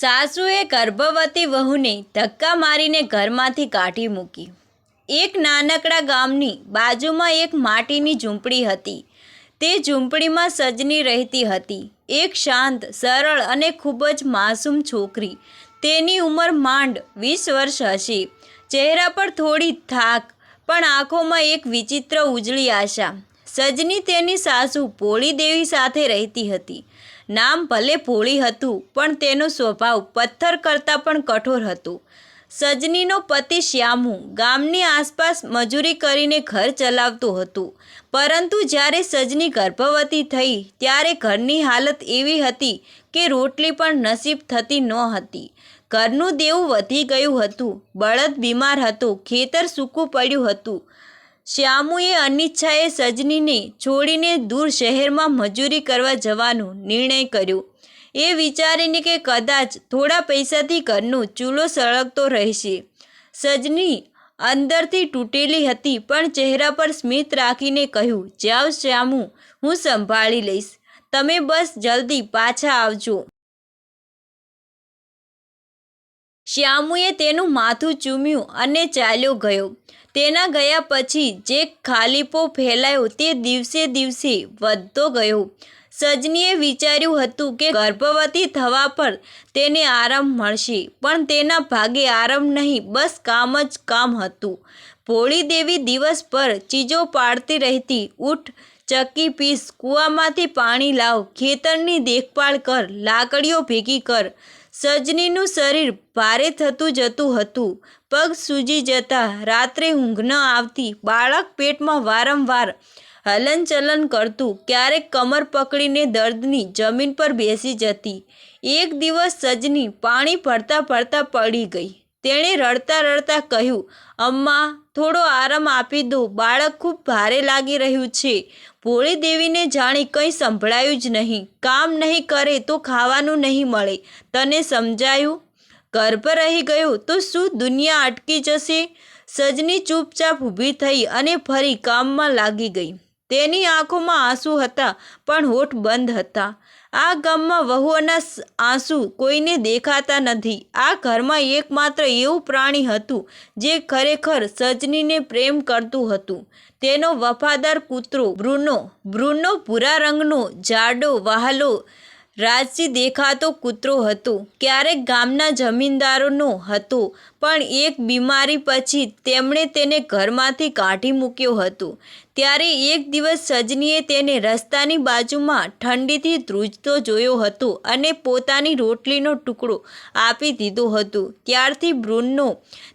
સાસુએ ગર્ભવતી વહુને ધક્કા મારીને ઘરમાંથી કાઢી મૂકી. એક નાનકડા ગામની બાજુમાં એક માટીની ઝૂંપડી હતી. તે ઝૂંપડીમાં સજની રહેતી હતી. એક શાંત, સરળ અને ખૂબ જ માસૂમ છોકરી. તેની ઉંમર માંડ વીસ વર્ષ હશે. ચહેરા પર થોડી થાક, પણ આંખોમાં એક વિચિત્ર ઉજળી આશા. સજની તેની સાસુ ભોળી દેવી સાથે રહેતી હતી. નામ ભલે ભોળી હતું, પણ તેનો સ્વભાવ પથ્થર કરતાં પણ કઠોર હતું. સજનીનો પતિ શ્યામુ ગામની આસપાસ મજૂરી કરીને ઘર ચલાવતું હતું. પરંતુ જ્યારે સજની ગર્ભવતી થઈ, ત્યારે ઘરની હાલત એવી હતી કે રોટલી પણ નસીબ થતી ન હતી. ઘરનું દેવું વધી ગયું હતું. બળદ બીમાર હતો. ખેતર સૂકું પડ્યું હતું. શ્યામુએ અનિચ્છાએ સજનીને છોડીને દૂર શહેરમાં મજૂરી કરવા જવાનો નિર્ણય કર્યો. એ વિચારીને કે કદાચ થોડા પૈસાથી ઘરનો ચૂલો સળગતો રહેશે. સજની અંદરથી તૂટેલી હતી, પણ ચહેરા પર સ્મિત રાખીને કહ્યું જાઓ શ્યામુ, હું સંભાળી લઈશ. તમે બસ જલ્દી પાછા આવજો. શ્યામુએ તેનું માથું ચૂમ્યું અને ચાલ્યો ગયો. તેના ગયા પછી જે ખાલીપો ફેલાયો તે દિવસે દિવસે વધતો ગયો. સજનીએ વિચાર્યું હતું કે ગર્ભવતી થવા પર તેને આરામ મળશે, પણ તેના ભાગે આરામ નહીં, બસ કામ જ કામ હતું. ભોળી દેવી દિવસ પર ચીજો પાડતી રહેતી, ઉઠ ચક્કી પીસ, કૂવામાંથી પાણી લાવ, ખેતરની દેખભાળ કર, લાકડીઓ ભેગી કર સજનીનું શરીર ભારે થતું જતું હતું. પગ સૂજી જતા રાત્રે ઊંઘ ન આવતી બાળક પેટમાં વારંવાર હલનચલન કરતું ક્યારેક કમર પકડીને દર્દની જમીન પર બેસી જતી. એક દિવસ સજની પાણી ભરતા ભરતા પડી ગઈ. તેણે રડતા રડતા કહ્યું, અમ્મા, થોડો આરામ આપી દો. બાળક ખૂબ ભારે લાગી રહ્યું છે. ભોળી દેવીને જાણી કંઈ સંભળાયું જ નહીં. કામ નહીં કરે તો ખાવાનું નહીં મળે. તને સમજાયું? ગર્ભ રહી ગયો તો શું દુનિયા અટકી જશે? સજની ચૂપચાપ ઊભી થઈ અને ફરી કામમાં લાગી ગઈ. તેની આંખોમાં આંસુ હતા, પણ હોઠ બંધ હતા. આ ગામમાં વહુઓના આંસુ કોઈને દેખાતા નથી. આ ઘરમાં એકમાત્ર એવું પ્રાણી હતું, જે ખરેખર સજનીને પ્રેમ કરતું હતું. તેનો વફાદાર કૂતરો બ્રુનો. બ્રુનો ભૂરા રંગનો, જાડો, વહાલો, રાજસી દેખાતો કૂતરો હતો. ક્યારેક ગામના જમીનદારોનો હતો પણ એક બીમારી પછી તેમણે તેને ઘરમાંથી કાઢી મૂક્યો હતો. ત્યારે એક દિવસ સજનીએ તેને રસ્તાની બાજુમાં ઠંડીથી ધ્રુજતો જોયો હતો અને પોતાની રોટલીનો ટુકડો આપી દીધો હતો. ત્યારથી બ્રુનનો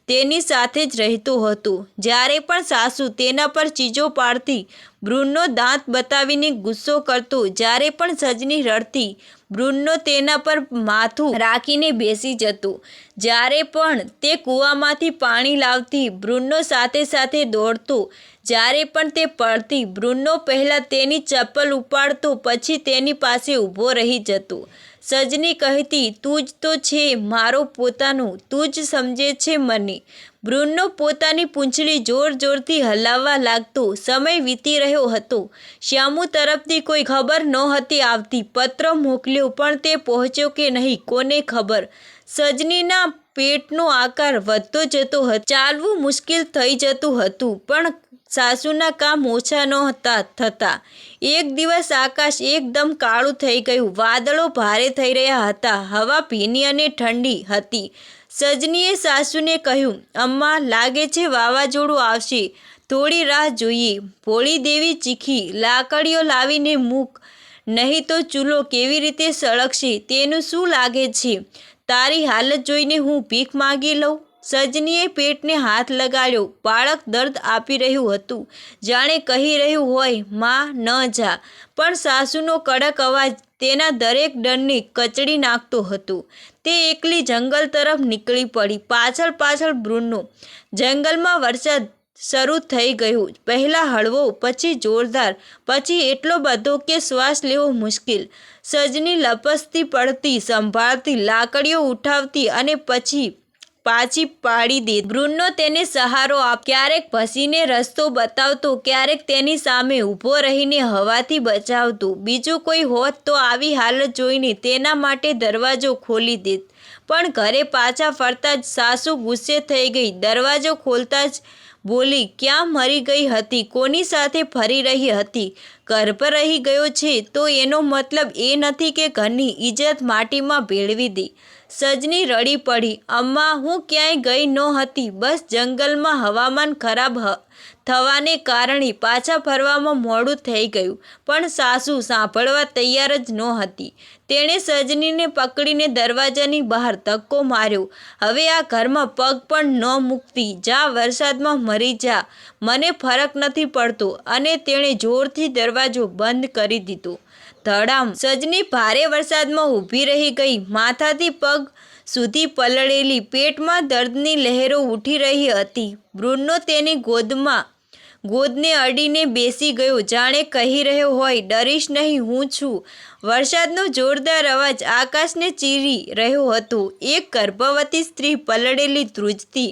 તેની સાથે જ રહેતો હતો. જ્યારે પણ સાસુ તેના પર ચીજો પાડતી બ્રુનનો દાંત બતાવીને ગુસ્સો કરતો, જ્યારે પણ સજની રડતી બ્રુનનો તેના પર માથું રાખીને બેસી જતું. જ્યારે પણ તે કૂવામાંથી પાણી લાવતી બ્રુનનો સાથે સાથે દોડતું, જ્યારે પણ તે પડતી બ્રુનો પહેલાં તેની ચપ્પલ ઉપાડતો, પછી તેની પાસે ઊભો રહી જતો. સજની કહેતી, તું જ તો છે મારો પોતાનું, તું જ સમજે છે મને. બ્રુનો પોતાની પૂંછડી જોર જોરથી હલાવવા લાગતો સમય વીતી રહ્યો હતો. શ્યામુ તરફથી કોઈ ખબર નહોતી આવતી, પત્ર મોકલ્યો પણ તે પહોંચ્યો કે નહીં, કોને ખબર? સજનીના પેટનો આકાર વધતો જતો હતો, ચાલવું મુશ્કેલ થઈ જતું હતું, પણ સાસુના કામ ઓછા નહોતા થતા. એક દિવસ આકાશ એકદમ કાળું થઈ ગયું. વાદળો ભારે થઈ રહ્યા હતા. હવા ભીની અને ઠંડી હતી. સજનીએ સાસુને કહ્યું, અમ્મા, લાગે છે વાવાઝોડું આવશે. થોડી રાહ જોઈએ. ભોળી દેવી ચીખી, લાકડીઓ લાવીને મૂક. નહીં તો ચૂલો કેવી રીતે સળગશે? તેનું શું લાગે છે? તારી હાલત જોઈને હું ભીખ માગી લઉં. સજનીએ પેટને હાથ લગાડ્યો. બાળક દર્દ આપી રહ્યું હતું. જાણે કહી રહ્યું હોય, માં, ન જા. પણ સાસુનો કડક અવાજ તેના દરેક ડરને કચડી નાખતો હતો. તે એકલી જંગલ તરફ નીકળી પડી. પાછળ પાછળ બ્રુનો. જંગલમાં વરસાદ શરૂ થઈ ગયું. પહેલાં હળવો, પછી જોરદાર, પછી એટલો બધો કે શ્વાસ લેવો મુશ્કેલ. સજની લપસતી, પડતી, સંભાળતી, લાકડીઓ ઉઠાવતી અને પછી પાછી પાડી દે બ્રુનો તેને સહારો આપ, ક્યારેક ભસીને રસ્તો બતાવતો, ક્યારેક તેની સામે ઊભો રહીને હવાથી બચાવતો. બીજું કોઈ હોત તો આવી હાલત જોઈને તેના માટે દરવાજો ખોલી દેત પણ ઘરે પાછા ફરતા જ સાસુ ગુસ્સે થઈ ગઈ. દરવાજો ખોલતા જ બોલી, ક્યાં મરી ગઈ હતી? કોની સાથે ફરી રહી હતી? ગર્ભ રહી ગયો છે તો એનો મતલબ એ નથી કે ઘરની ઇજ્જત માટીમાં ભેળવી દે. સજની રડી પડી. અમ્મા હું ક્યાંય ગઈ નહોતી. બસ જંગલમાં હવામાન ખરાબ હ. થવાને કારણે પાછા ફરવામાં મોડું થઈ ગયું. પણ સાસુ સાંભળવા તૈયાર જ નહોતી. તેણે સજનીને પકડીને દરવાજાની બહાર ધક્કો માર્યો. હવે આ ઘરમાં પગ પણ ન મૂકતી. જા, વરસાદમાં મરી જા. મને ફરક નથી પડતો. અને તેણે જોરથી દરવાજો બંધ કરી દીધો. ધડામ. સજની ભારે વરસાદમાં ઊભી રહી ગઈ. માથાથી પગ સુધી પલળેલી પેટમાં દર્દની લહેરો ઉઠી રહી હતી. બ્રુનો તેની ગોદમાં, ગોદને અડીને બેસી ગયો. જાણે કહી રહ્યો હોય, ડરીશ નહીં, હું છું. વરસાદનો જોરદાર અવાજ આકાશને ચીરી રહ્યો હતો. એક ગર્ભવતી સ્ત્રી પલળેલી ધ્રુજતી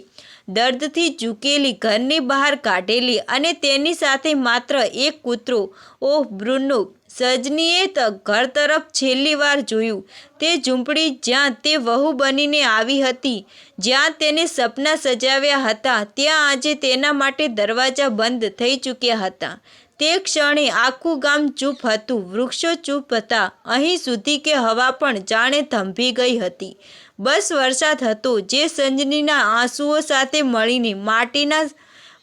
દર્દથી ઝૂકેલી, ઘરની બહાર કાઢેલી અને તેની સાથે માત્ર એક કૂતરો. ઓહ, બ્રુનો, સજનીએ ઘર તરફ છેલ્લી વાર જોયું. તે ઝૂંપડી જ્યાં તે વહુ બનીને આવી હતી, જ્યાં તેને સપના સજાવ્યા હતા, ત્યાં આજે તેના માટે દરવાજા બંધ થઈ ચૂક્યા હતા. તે ક્ષણે આખું ગામ ચૂપ હતું, વૃક્ષો ચૂપ હતા. અહીં સુધી કે હવા પણ જાણે થંભી ગઈ હતી. બસ વરસાદ હતો જે સંજનીના આંસુઓ સાથે મળીને માટીના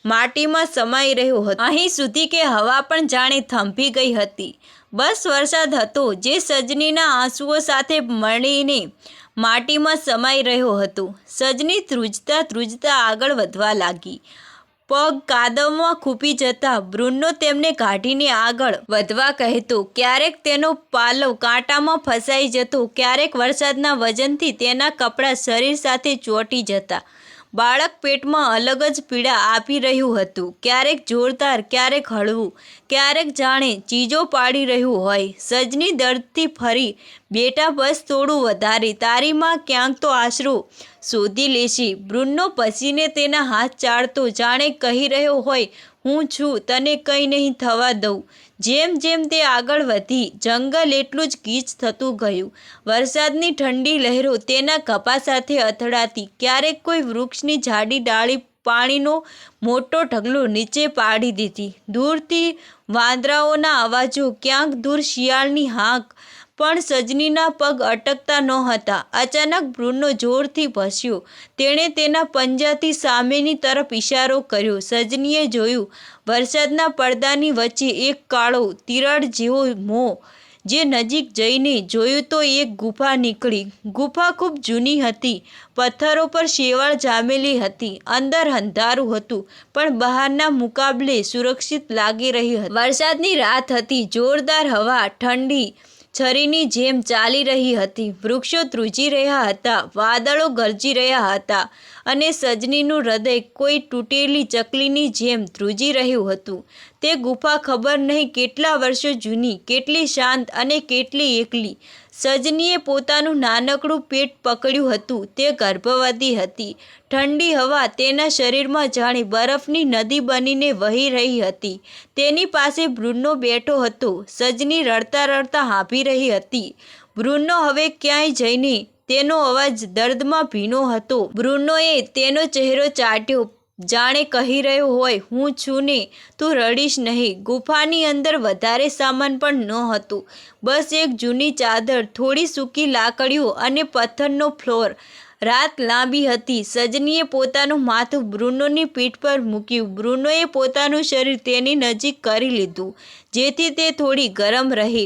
માટીમાં સમાઈ રહ્યો હતો. અહીં સુધી કે હવા પણ જાણે થંભી ગઈ હતી. બસ વરસાદ હતો જે સજનીના આંસુઓ સાથે મળીને માટીમાં સમાઈ રહ્યો હતો. સજની ધ્રુજતા ધ્રુજતા આગળ વધવા લાગી. પગ કાદવમાં ખૂપી જતા બ્રુનો તેમને કાઢીને આગળ વધવા કહેતો, ક્યારેક તેનો પાલવ કાંટામાં ફસાઈ જતો, ક્યારેક વરસાદના વજનથી તેના કપડાં શરીર સાથે ચોંટી જતા. બાળક પેટમાં અલગ જ પીડા આપી રહ્યું હતું. ક્યારેક જોરદાર, ક્યારેક હળવું, ક્યારેક જાણે ચીજો પાડી રહ્યું હોય. સજની દર્દથી ફરી બેટા બસ થોડું વધારે, તારીમાં ક્યાંક તો આશરો શોધી લેશી. બ્રુનો પસીને તેના હાથ ચાળતો જાણે કહી રહ્યો હોય, હું છું, તને કંઈ નહીં થવા દઉં. જેમ જેમ તે આગળ વધી, જંગલ એટલું જ ગીચ થતું ગયું. વરસાદની ઠંડી લહેરો તેના કપા સાથે અથડાતી. ક્યારેક કોઈ વૃક્ષની જાડી ડાળી પાણીનો મોટો ઢગલો નીચે પાડી દીધી. દૂરથી વાંદરાઓના અવાજો, ક્યાંક દૂર શિયાળની હાંક પણ સજનીના પગ અટકતા નહોતા. અચાનક બ્રુનો જોરથી ભસ્યો. તેણે તેના પંજાથી સામેની તરફ ઇશારો કર્યો. સજનીએ જોયું, વરસાદના પડદાની વચ્ચે એક કાળો, તિરાડ જેવો મોં જે નજીક જઈને જોયું તો એક ગુફા નીકળી. ગુફા ખૂબ જૂની હતી. પથ્થરો પર શેવાળ જામેલી હતી. અંદર અંધારું હતું, પણ બહારના મુકાબલે સુરક્ષિત લાગી રહી હતી. વરસાદની રાત હતી. જોરદાર હવા, ઠંડી છરીની જેમ ચાલી રહી હતી. વૃક્ષો ધ્રુજી રહ્યા હતા, વાદળો ગરજી રહ્યા હતા અને સજનીનું હૃદય કોઈ તૂટેલી ચકલીની જેમ ધ્રુજી રહ્યું હતું. તે ગુફા ખબર નહીં કેટલા વર્ષો જૂની, કેટલી શાંત અને કેટલી એકલી. સજનીએ પોતાનું નાનકડું પેટ પકડ્યું હતું, તે ગર્ભવતી હતી. ઠંડી હવા તેના શરીરમાં જાણે બરફની નદી બનીને વહી રહી હતી. તેની પાસે બ્રુનો બેઠો હતો. સજની રડતા રડતા હાંભી રહી હતી. બ્રુનો હવે ક્યાંય જઈને તેનો અવાજ દર્દમાં ભીનો હતો. બ્રુનોએ તેનો ચહેરો ચાટ્યો. જાણે કહી રહ્યો હોય, હું છું ને, તું રડીશ નહીં. ગુફાની અંદર વધારે સામાન પણ ન હતું બસ એક જૂની ચાદર, થોડી સૂકી લાકડીઓ અને પથ્થરનો ફ્લોર. રાત લાંબી હતી. સજનીએ પોતાનું માથું બ્રુનોની પીઠ પર મૂક્યું. બ્રુનોએ પોતાનું શરીર તેની નજીક કરી લીધું, જેથી તે થોડી ગરમ રહે.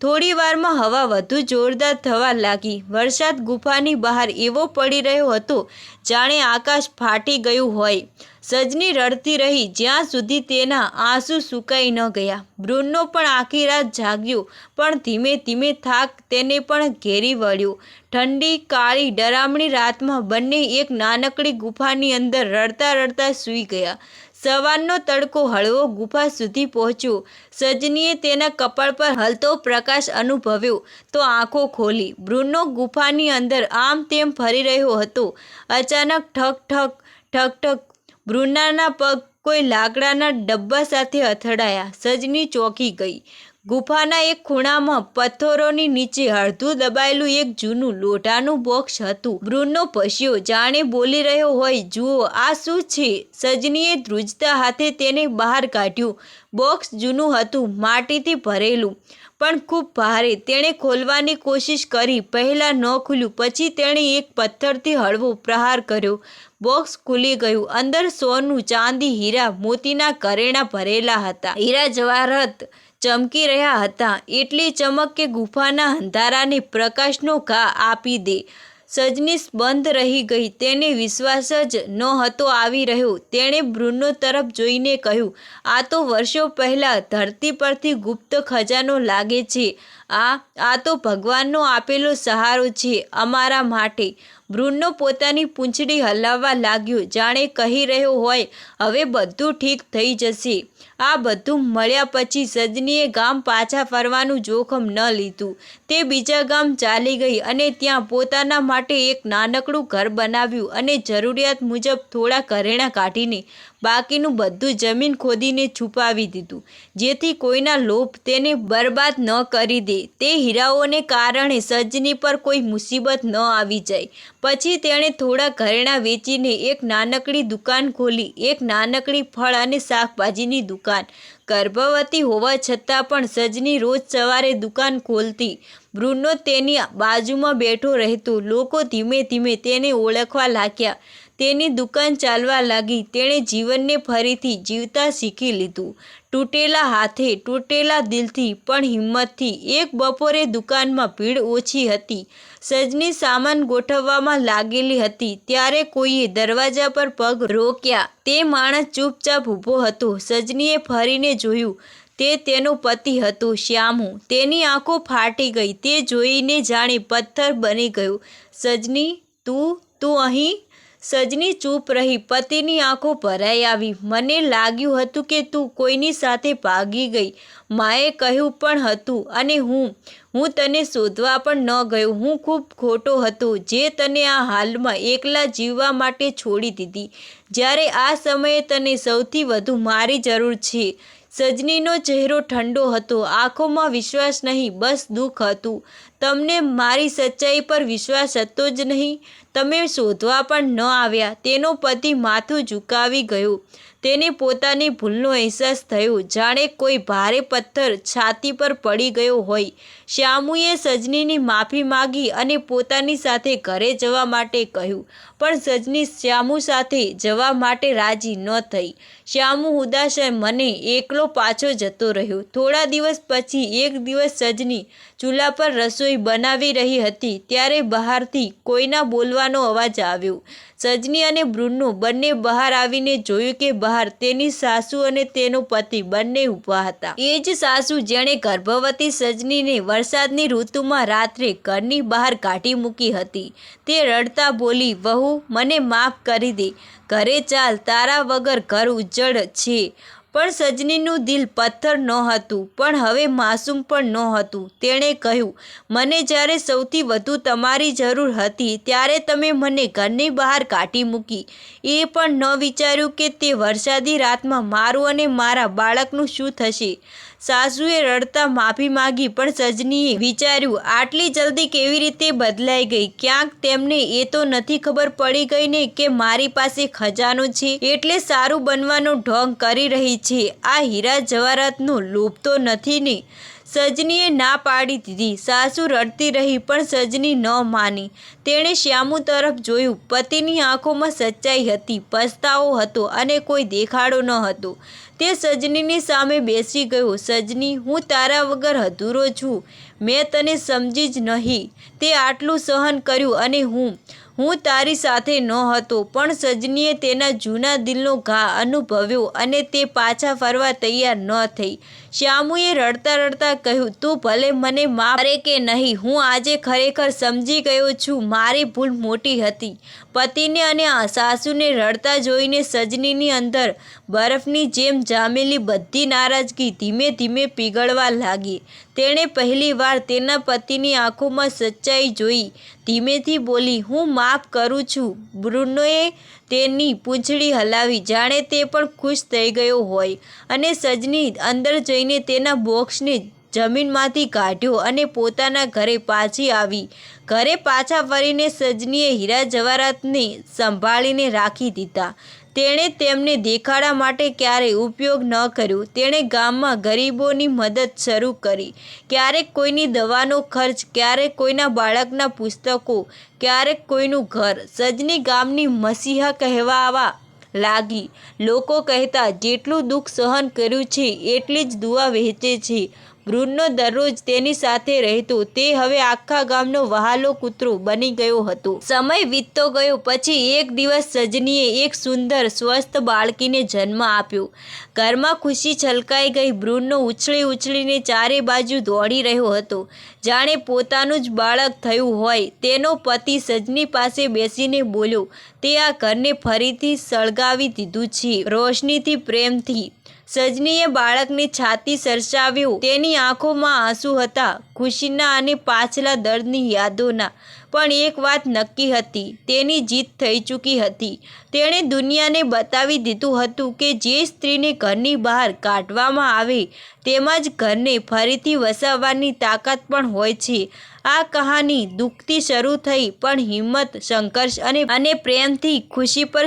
થોડી વારમાં હવા વધુ જોરદાર થવા લાગી. વરસાદ ગુફાની બહાર એવો પડી રહ્યો હતો, જાણે આકાશ ફાટી ગયું હોય. સજની રડતી રહી, જ્યાં સુધી તેના આંસુ સુકાઈ ન ગયા. બ્રુનો પણ આખી રાત જાગ્યો, પણ ધીમે ધીમે થાક તેને પણ ઘેરી વળ્યો. ઠંડી, કાળી, ડરામણી રાતમાં બંને એક નાનકડી ગુફાની અંદર રડતા રડતા સૂઈ ગયા. સવારનો તડકો હળવો ગુફા સુધી પહોંચ્યો. સજનીએ તેના કપાળ પર હલતો પ્રકાશ અનુભવ્યો. તો આંખો ખોલી. બ્રુનો ગુફાની અંદર આમ તેમ ફરી રહ્યો હતો. અચાનક ઠક ઠક ઠક ઠક બ્રુનાના પગ કોઈ લાકડાના ડબ્બા સાથે અથડાયા. સજની ચોંકી ગઈ. ગુફાના એક ખૂણામાં પથ્થરોની નીચે અડધું દબાયેલું એક જૂનું લોઢાનું બોક્સ હતું. બ્રુનો પસ્યો જાણે બોલી રહ્યો હોય, જુઓ, આ શું છે? સજનીએ ધ્રુજતા હાથે તેને બહાર કાઢ્યું. બોક્સ જૂનું હતું, માટીથી ભરેલું, પણ ખૂબ ભારે. તેણે ખોલવાની કોશિશ કરી, પહેલાં ન ખુલ્યું, પછી તેણે એક પથ્થરથી હળવો પ્રહાર કર્યો. બોક્સ ખુલી ગયું. અંદર સોનું, ચાંદી, હીરા, મોતીના કરેણા ભરેલા હતા. હીરા જવાહરત ચમકી રહ્યા હતા. એટલી ચમક કે ગુફાના અંધારાને પ્રકાશનો ઘા આપી દે. સજનીશ બંધ રહી ગઈ. તેને વિશ્વાસ જ નહોતો આવી રહ્યો. તેણે બ્રુનો તરફ જોઈને કહ્યું, આ તો વર્ષો પહેલાં ધરતી પરથી ગુપ્ત ખજાનો લાગે છે. આ આ તો ભગવાનનો આપેલો સહારો છે અમારા માટે. બ્રુનો પોતાની પૂંછડી હલાવવા લાગ્યો. જાણે કહી રહ્યો હોય, હવે બધું ઠીક થઈ જશે. આ બધું મળ્યા પછી સજનીએ ગામ પાછા ફરવાનું જોખમ ન લીધું. તે બીજા ગામ ચાલી ગઈ અને ત્યાં પોતાના માટે એક નાનકડું ઘર બનાવ્યું અને જરૂરિયાત મુજબ થોડા ઘરેણાં કાઢીને બાકીનું બધું જમીન ખોદીને છુપાવી દીધું. જેથી કોઈના લોભ તેને બરબાદ ન કરી દે. તે હીરાઓને કારણે સજની પર કોઈ મુસીબત ન આવી જાય. પછી તેણે થોડા ઘરેણાં વેચીને એક નાનકડી દુકાન ખોલી. એક નાનકડી ફળ અને શાકભાજીની દુકાન. ગર્ભવતી હોવા છતાં પણ સજની રોજ સવારે દુકાન ખોલતી. બ્રુનો તેની બાજુમાં બેઠો રહેતો. લોકો ધીમે ધીમે તેને ઓળખવા લાગ્યા. તેની દુકાન ચાલવા લાગી. તેણે જીવનને ફરીથી જીવતા શીખી લીધું. તૂટેલા હાથે, તૂટેલા દિલથી, પણ હિંમતથી એક બપોરે દુકાનમાં ભીડ ઓછી હતી. સજની સામાન ગોઠવવામાં લાગેલી હતી. ત્યારે કોઈએ દરવાજા પર પગ રોક્યા. તે માણસ ચૂપચાપ ઊભો હતો. સજનીએ ફરીને જોયું. તે તેનો પતિ હતો, શ્યામુ. તેની આંખો ફાટી ગઈ. તે જોઈને જાણે પથ્થર બની ગયો. સજની, તું તું અહીં? સજની ચૂપ રહી, પતિની આંખો ભરાઈ આવી. મને લાગ્યું હતું કે તું કોઈની સાથે ભાગી ગઈ. માએ કહ્યું પણ હતું અને હું હું તને શોધવા પણ ન ગયો. હું ખૂબ ખોટો હતો, જે તને આ હાલમાં એકલા જીવવા માટે છોડી દીધી. જ્યારે આ સમયે તને સૌથી વધુ મારી જરૂર છે. સજનીનો ચહેરો ઠંડો હતો, આંખોમાં વિશ્વાસ નહીં, બસ દુઃખ હતું. તમને મારી સચ્ચાઈ પર વિશ્વાસ હતો જ નહીં. તમે શોધવા પણ ન આવ્યા. તેનો પતિ માથું ઝુકાવી ગયો. તેને પોતાની ભૂલનો અહેસાસ થયો. જાણે કોઈ ભારે પથ્થર છાતી પર પડી ગયો હોય. શ્યામુએ સજનીની માફી માગી અને પોતાની સાથે ઘરે જવા માટે કહ્યું. પણ સજની શ્યામુ સાથે જવા માટે રાજી ન થઈ. શ્યામુ ઉદાસ મને એકલો પાછો જતો રહ્યો. થોડા દિવસ પછી એક દિવસ સજની ચૂલા પર રસોઈ બનાવી રહી હતી ત્યારે બહારથી કોઈના બોલવાનો અવાજ આવ્યો. સજની અને બ્રુનો બંને બહાર આવીને જોયું કે બહાર તેની સાસુ અને તેનો પતિ બંને ઊભા હતા. એ જ સાસુ જેણે ગર્ભવતી સજનીને વરસાદની ઋતુમાં રાત્રે ઘરની બહાર કાઢી મૂકી હતી. તે રડતા બોલી, વહુ, મને માફ કરી દે. ઘરે ચાલ, તારા વગર ઘર ઉજ્જડ છે. પણ સજનીનું દિલ પથ્થર નહોતું, પણ હવે માસૂમ પણ નહોતું. તેણે કહ્યું, મને જ્યારે સૌથી વધુ તમારી જરૂર હતી, ત્યારે તમે મને ઘરની બહાર કાઢી મૂકી. એ પણ ન વિચાર્યું કે તે વરસાદી રાતમાં મારું અને મારા બાળકનું શું થશે. સાસુએ રડતા માફી માગી, પણ સજનીએ વિચાર્યું, આટલી જલ્દી કેવી રીતે બદલાઈ ગઈ? ક્યાંક તેમને એ તો નથી ખબર પડી ગઈ ને કે મારી પાસે ખજાનો છે. એટલે સારું બનવાનો ઢોંગ કરી રહી છે. આ હીરા જવાહરાતનો લોભ તો નથી ને? સજનીએ ના પાડી દીધી. સાસુ રડતી રહી, પણ સજની ન માની. તેણે શ્યામુ તરફ જોયું. પતિની આંખોમાં સચ્ચાઈ હતી. પસ્તાવો હતો અને કોઈ દેખાડો ન હતો. તે સજનીની સામે બેસી ગયો. સજની, હું તારા વગર અધૂરો છું. મેં તને સમજી જ નહીં. તે આટલું સહન કર્યું અને હું હું તારી સાથે ન હતો. પણ સજનીએ તેના જૂના દિલનો ઘા અનુભવ્યો અને તે પાછા ફરવા તૈયાર ન થઈ. શ્યામુએ રડતા રડતા કહ્યું, તું ભલે મને મારે કે નહીં, હું આજે ખરેખર સમજી ગયો છું. મારી ભૂલ મોટી હતી. પતિને અને સાસુને રડતા જોઈને સજનીની અંદર બરફની જેમ જામેલી બધી નારાજગી ધીમે ધીમે પીગળવા લાગી. તેણે પહેલીવાર તેના પતિની આંખોમાં સચ્ચાઈ જોઈ. ધીમેથી બોલી, હું માફ કરું છું. બ્રુનોએ તેની પૂંછડી હલાવી. જાણે તે પણ ખુશ થઈ ગયો હોય. અને સજની અંદર જઈને તેના બોક્સને જમીનમાંથી કાઢ્યો અને પોતાના ઘરે પાછી આવી. ઘરે પાછા ફરીને સજનીએ હીરા જવાહરાતને સંભાળીને રાખી દીધા. તેણે તેમને દેખાડા માટે ક્યારેય ઉપયોગ ન કર્યો. તેણે ગામમાં ગરીબોની મદદ શરૂ કરી. ક્યારેક કોઈની દવાનો ખર્ચ, ક્યારેક કોઈના બાળકના પુસ્તકો, ક્યારેક કોઈનું ઘર. સજની ગામની મસીહા કહેવાવા લાગી. લોકો કહેતા, જેટલું દુઃખ સહન કર્યું છે, એટલી જ દુઆ વહેંચે છે. બ્રુનો દરરોજ તેની સાથે રહેતો. તે હવે આખા ગામનો વહાલો કૂતરો બની ગયો હતો. સમય વીતતો ગયો, પછી એક દિવસ સજનીએ એક સુંદર, સ્વસ્થ બાળકીને જન્મ આપ્યો. ઘરમાં ખુશી છલકાઈ ગઈ. ભ્રૂણનો ઉછળી ઉછળીને ચારે બાજુ દોડી રહ્યો હતો. જાણે પોતાનું જ બાળક થયું હોય. તેનો પતિ સજની પાસે બેસીને બોલ્યો, તે આ ઘરને ફરીથી સળગાવી દીધું છે. રોશનીથી પ્રેમથી સજનીએ બાળકની છાતી સરસાવ્યું. તેની આંખોમાં આંસુ હતા. ખુશીના અને પાછલા દર્દની યાદોના પણ એક વાત નક્કી હતી, તેની જીત થઈ ચૂકી હતી. તેણે દુનિયાને બતાવી દીધું હતું કે જે સ્ત્રીને ઘરની બહાર કાઢવામાં આવે, તેમાં જ ઘરને ફરીથી વસાવવાની તાકાત પણ હોય છે. આ કહાની દુઃખથી શરૂ થઈ, પણ હિંમત, સંઘર્ષ અને અને પ્રેમથી ખુશી પર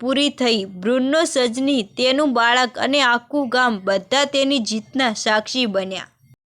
પૂરી થઈ. બ્રુનો સજની તેનું બાળક અને આખું ગામ બધા તેની જીતના સાક્ષી બન્યા.